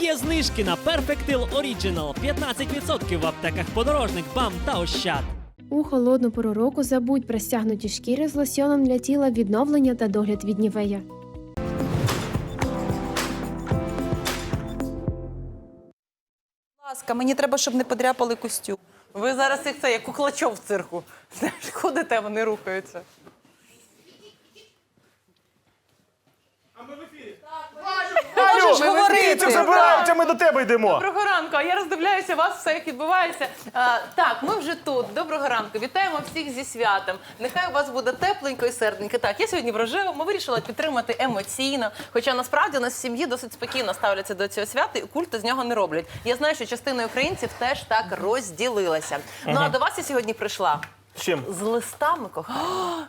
Є знижки на Perfectil Original 15% в аптеках подорожник, БАМ та Ощад. У холодну пору року забудь про стягнуті шкіри з лосьоном для тіла відновлення та догляд від нівея. Будь ласка, мені треба, щоб не подряпали костюм. Ви зараз їх це як куклачов в цирку. Знаєш, ходите, вони рухаються. Можеш Ти говорити. це забирають, ми до тебе йдемо. Доброго ранку. А я роздивляюся вас, все як відбувається. А, так, ми вже тут. Доброго ранку. Вітаємо всіх зі святом. Нехай у вас буде тепленько і серденько. Так, я сьогодні в рожевому вирішила підтримати емоційно. Хоча насправді у нас в сім'ї досить спокійно ставляться до цього свята і культи з нього не роблять. Я знаю, що частина українців теж так розділилася. Ну а до вас я сьогодні прийшла З Чим? з листами кохання.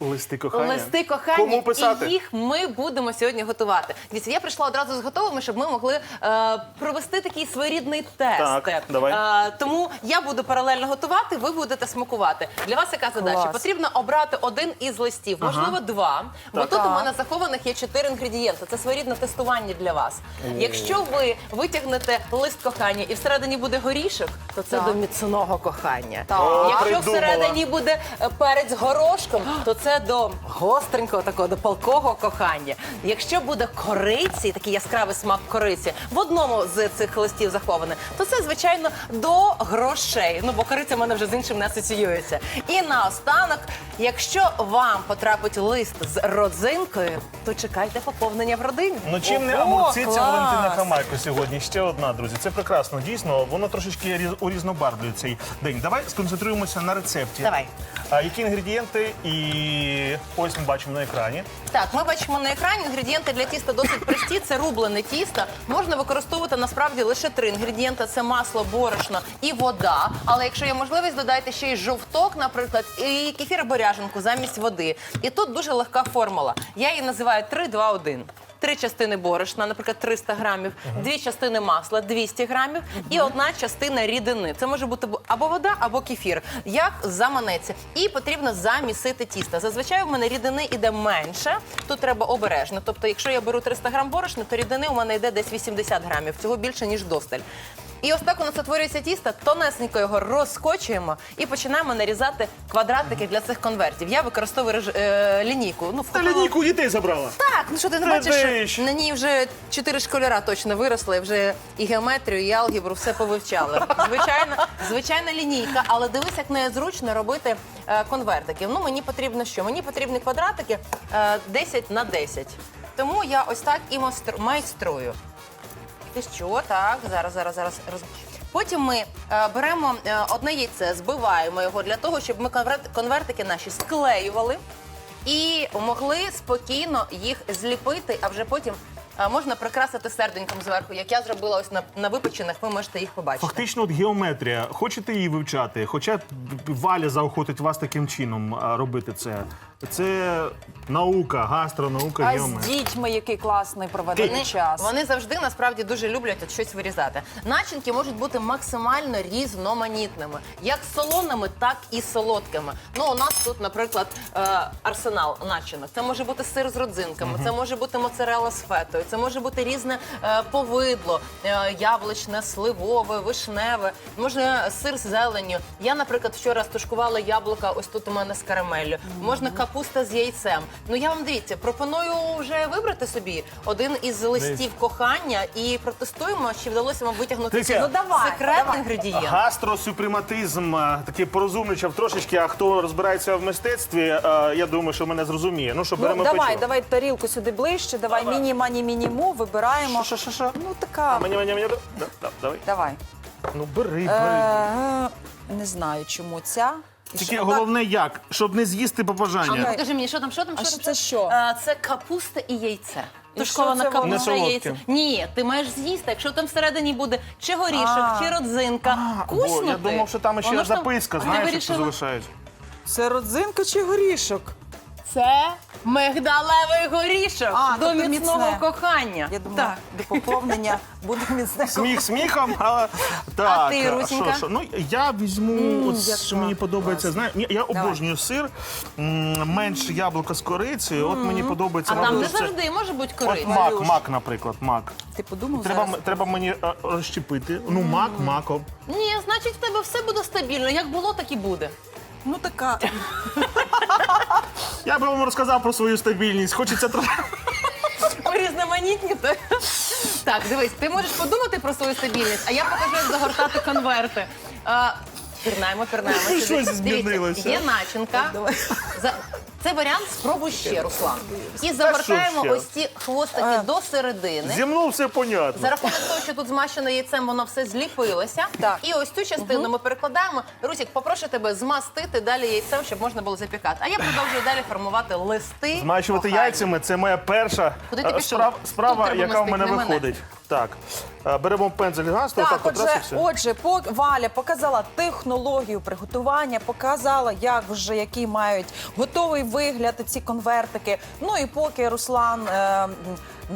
Листи кохання. Листи кохання, Кому писати? і їх ми будемо сьогодні готувати. Дивіться, я прийшла одразу з готовими, щоб ми могли е, провести такий своєрідний тест. Так, давай. Е, тому я буду паралельно готувати, ви будете смакувати. Для вас яка задача? Клас. Потрібно обрати один із листів, можливо, два. Бо Так. тут у мене захованих є чотири інгредієнти. Це своєрідне тестування для вас. Якщо ви витягнете лист кохання і всередині буде горішок, то це Так. до міцного кохання. Так. О, Якщо придумала. всередині буде е, перець горошком, то це до гостренького такого, до палкого кохання. Якщо буде кориці, такий яскравий смак кориці, в одному з цих листів захований, то це, звичайно, до грошей. Ну, бо кориця в мене вже з іншим не асоціюється. І наостанок, якщо вам потрапить лист з родзинкою, то чекайте поповнення в родині. Ну чим не Ого, амурциця клас. Валентина Хамайко сьогодні? Ще одна, друзі. Це прекрасно. Дійсно, воно трошечки різ- урізнобарвлює цей день. Давай сконцентруємося на рецепті. Давай. А, які інгредієнти? І ось ми бачимо на екрані. Так, ми бачимо на екрані інгредієнти для тіста досить прості. Це рублене тісто. Можна використовувати насправді лише три інгредієнти: це масло, борошно і вода. Але якщо є можливість, додайте ще й жовток, наприклад, і кефір або ряженку замість води. І тут дуже легка формула. Я її називаю 3-2-1. Три частини борошна, наприклад, 300 грамів, дві частини масла, 200 грамів, і одна частина рідини. Це може бути або вода, або кефір. Як заманеться. І потрібно замісити тісто. Зазвичай в мене рідини йде менше. Тут треба обережно. Тобто, якщо я беру 300 грам борошна, то рідини у мене йде десь 80 грамів. Цього більше ніж досталь. І ось так у нас утворюється тісто, тонесенько його розкочуємо і починаємо нарізати квадратики для цих конвертів. Я використовую реж- е, лінійку. Ну, в Та лінійку дітей забрала. так, ну що ти не бачиш, що на ній вже чотири школяра точно виросли, вже і геометрію, і алгебру все повивчали. Звичайно, звичайна лінійка, але дивись, як нею зручно робити е, конвертики. Ну, мені потрібно що? Мені потрібні квадратики е, 10 на 10. Тому я ось так і майстру- майструю. Ти що? Так, зараз, зараз, зараз. Потім ми е, беремо е, одне яйце, збиваємо його для того, щоб ми конверт- конвертики наші склеювали і могли спокійно їх зліпити, а вже потім можна прикрасити серденьком зверху, як я зробила ось на, на випечених, ви можете їх побачити. Фактично, от геометрія. Хочете її вивчати? Хоча Валя заохотить вас таким чином а, робити це. Це наука, гастронаука, А з геометрія. дітьми який класний проведений Вони, час. вони завжди насправді дуже люблять от щось вирізати. Начинки можуть бути максимально різноманітними, як солоними, так і солодкими. Ну, у нас тут, наприклад, е, арсенал начинок. Це може бути сир з родзинками, це може бути моцарела з фетою, це може бути різне е, повидло, е, яблучне, сливове, вишневе, може сир з зеленню. Я, наприклад, вчора стушкувала яблука. Ось тут у мене з карамеллю. Можна капуста з яйцем. Ну я вам дивіться, пропоную вже вибрати собі один із листів кохання і протестуємо, чи вдалося вам витягнути цей Ну, давай, секретний давай. інгредієнт. Гастросюпрематизм а, такий порозумничав трошечки, а хто розбирається в мистецтві, а, я думаю, що мене зрозуміє. Ну що, Ну, беремо давай, печиво. давай тарілку сюди ближче, давай Давай. Міні мані мініму, вибираємо. Що, що, що? Ну така. Мені, мені, мені. Да, да, давай. Давай. Ну бери, бери. Е, не знаю, чому ця. І Тільки що, головне як, щоб не з'їсти побажання. Чекай. Покажи мені, що там, що там, А що там? це що? Е, Це капуста і яйце. І Тушкована що це воно? капуста і солодке. яйце. Ні, ти маєш з'їсти. Якщо там всередині буде чи горішок, А. чи родзинка, А, бо куснути. я думав, що там ще Воно ж там- записка, Ти знаєш, що вирішила- залишається. Це родзинка чи горішок? Це мигдалевий горішок А, до тобто міцного міцне. кохання. Я думаю, так. до поповнення буде міцне. Сміх сміхом, але так. ти, Русінька? що, що? Ну я візьму, от, як що мені класно. подобається. Знає, я- я обожнюю сир, м, менше яблука з корицею. От мені подобається. А там не це- завжди може бути От кориця. мак, Валюш. мак, наприклад, мак. Ти подумав Треба, зараз? треба мені е, розщепити. Ну, мак, мако. Ні, значить в тебе все буде стабільно. Як було, так і буде. Ну така. Я би вам розказав про свою стабільність. Хочеться трохи. то? Так, дивись, ти можеш подумати про свою стабільність, а я покажу, як загортати конверти. А, Пірнаємо, пірнаємо. Щось Дивіться, змінилося. Є начинка. За- Це варіант спробуй ще, Руслан. І загортаємо ще? ось ці хвостики до середини. Зі мною все понятно. За рахунок того, що тут змащено яйцем, воно все зліпилося. Так. І ось цю частину ми перекладаємо. Русік, попрошу тебе змастити далі яйцем, щоб можна було запікати. А я продовжую далі формувати листи. Змащувати кохання. яйцями це моя перша Куди ти е, пішов? справ- Тут справа, треба яка в мене не мене. виходить. Так, е, беремо пензель гасту, Так, так, одразу отже, все. отже, по Валя показала технологію приготування, показала, як вже які мають готовий вигляд ці конвертики. Ну і поки Руслан е,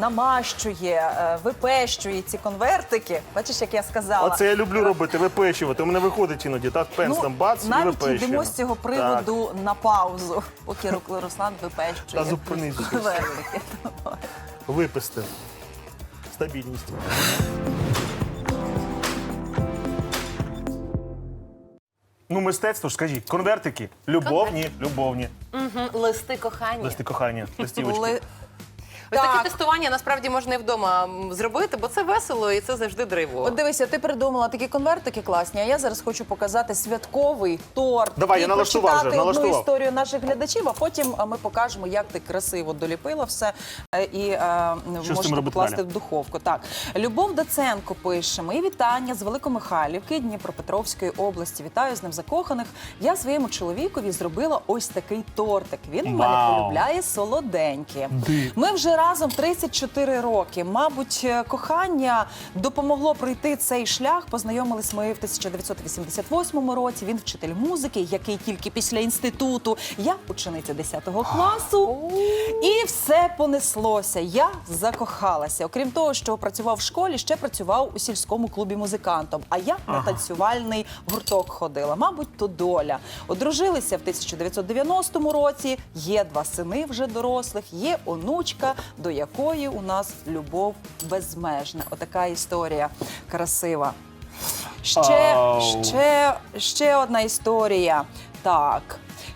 намащує, е, випещує ці конвертики, бачиш, як я сказала. Оце я люблю робити, випечувати. У мене виходить іноді, так, пенс там бац і Ну, навіть йдемо з цього приводу на паузу, поки Ру- Руслан випещує Та зупинись. конвертики. Виписти. Стабільність. Ну, мистецтво ж скажіть, конвертики. Любовні, любовні. Угу, Листи кохання. Листи кохання, листівочки. Ли- Ось Так. таке тестування насправді можна і вдома зробити, бо це весело і це завжди драйво. От дивися, ти придумала такі конвертики класні, а я зараз хочу показати святковий торт. Давай, і я налаштував прочитати вже, одну налаштував. історію наших глядачів, а потім ми покажемо, як ти красиво доліпила все е, і е, з можете покласти далі? в духовку. Так, Любов Доценко пише: мої вітання з Великомихайлівки, Дніпропетровської області. Вітаю з ним закоханих. Я своєму чоловікові зробила ось такий тортик. Він у мене полюбляє солоденькі. Ди. Ми вже разом 34 роки. Мабуть, е, кохання допомогло пройти цей шлях. Познайомились ми в 1988 році. Він вчитель музики, який тільки після інституту. Я учениця 10 класу. І все понеслося. Я закохалася. Окрім того, що працював в школі, ще працював у сільському клубі музикантом. А я на танцювальний гурток ходила. Мабуть, то доля. Одружилися в 1990 році. Є два сини вже дорослих, є онучка, до якої у нас любов безмежна. Отака історія красива. Ще, ще, ще одна історія. Так.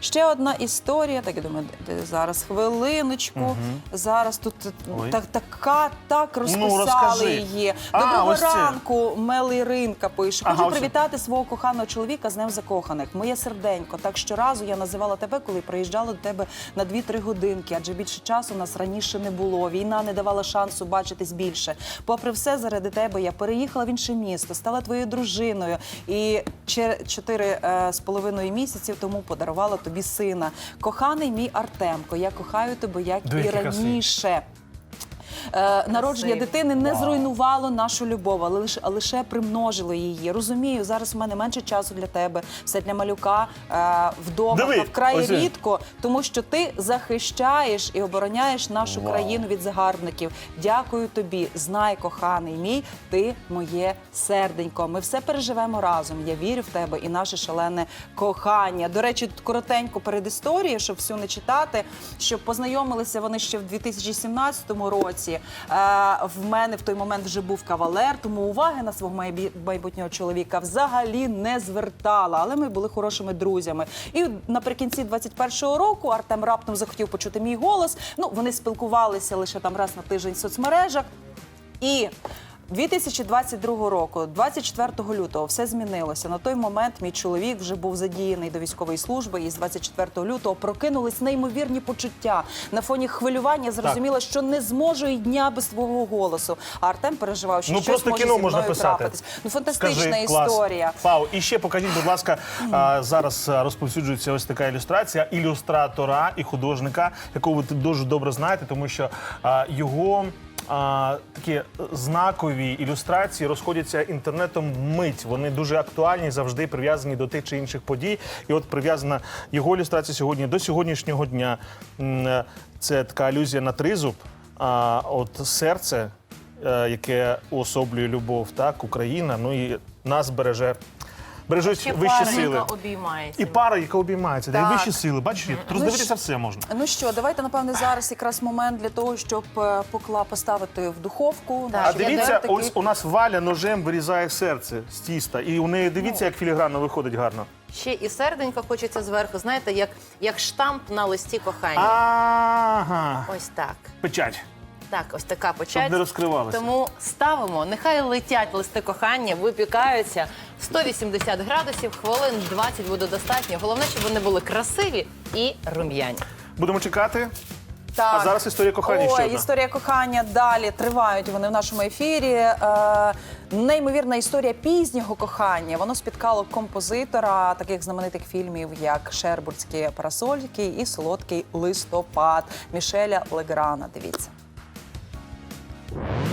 Ще одна історія. Так я думаю, зараз хвилиночку. Зараз тут Ой. так, така так розписали Ну, її. А, Доброго це. ранку, Мелиринка пише. Ага, Хочу ось привітати свого коханого чоловіка з Днем закоханих. Моє серденько. Так щоразу я називала тебе, коли приїжджала до тебе на 2-3 годинки, адже більше часу нас раніше не було. Війна не давала шансу бачитись більше. Попри все, заради тебе я переїхала в інше місто, стала твоєю дружиною і чотири е, з половиною місяців тому подарувала тобі сина. Коханий мій Артемко, я кохаю тебе як Диви, і раніше. Е, народження дитини не зруйнувало нашу любов, але лише, а лише примножило її. Розумію, зараз в мене менше часу для тебе, все для малюка е, вдома Диви, та вкрай ось він. рідко, тому що ти захищаєш і обороняєш нашу Вау. країну від загарбників. Дякую тобі. Знай, коханий мій, ти моє серденько. Ми все переживемо разом. Я вірю в тебе і наше шалене кохання. До речі, коротенько перед історією, щоб всю не читати, щоб познайомилися вони ще в 2017 році. Е, в мене в той момент вже був кавалер, тому уваги на свого майбутнього чоловіка взагалі не звертала. Але ми були хорошими друзями. І наприкінці 21-го року Артем раптом захотів почути мій голос. Ну, вони спілкувалися лише там раз на тиждень в соцмережах. І 2022 року, 24 лютого, все змінилося. На той момент мій чоловік вже був задіяний до військової служби, і з 24 лютого прокинулись неймовірні почуття. На фоні хвилювання зрозуміла, що не зможу і дня без свого голосу. А Артем переживав, що Ну щось просто може кіно зі можна мною писати. трапитись. Ну фантастична Скажи, клас. історія. Пау, і ще покажіть, будь ласка, а, зараз а, розповсюджується ось така ілюстрація ілюстратора і художника, якого ви дуже добре знаєте, тому що а, його а, такі знакові ілюстрації розходяться інтернетом мить. Вони дуже актуальні, завжди прив'язані до тих чи інших подій. І от прив'язана його ілюстрація сьогодні до сьогоднішнього дня. Це така алюзія на тризуб. А от серце, е, яке уособлює любов, так, Україна, ну і нас береже. Бережуть Ще вищі пара, сили. яка обіймається. І пара, яка обіймається, де Так. вищі сили. Бачиш, роздивитися все можна. Ну що, давайте напевне зараз якраз момент для того, щоб е, покла поставити в духовку. Так, А дивіться, дентики. ось у нас Валя ножем вирізає серце з тіста. І у неї дивіться, як філігранно виходить гарно. Ще і серденько хочеться зверху, знаєте, як, як штамп на листі кохання. Ага. Ось так. Печать. Так, ось така Щоб почать. не розкривалося. Тому ставимо, нехай летять листи кохання, випікаються 180 градусів, хвилин 20 буде достатньо. Головне, щоб вони були красиві і рум'яні. Будемо чекати. Так. А зараз історія кохання ще одна. історія кохання далі тривають вони в нашому ефірі. Е, неймовірна історія пізнього кохання. Воно спіткало композитора таких знаменитих фільмів, як Шербурзькі парасольки і Солодкий листопад Мішеля Леграна. Дивіться. Bye.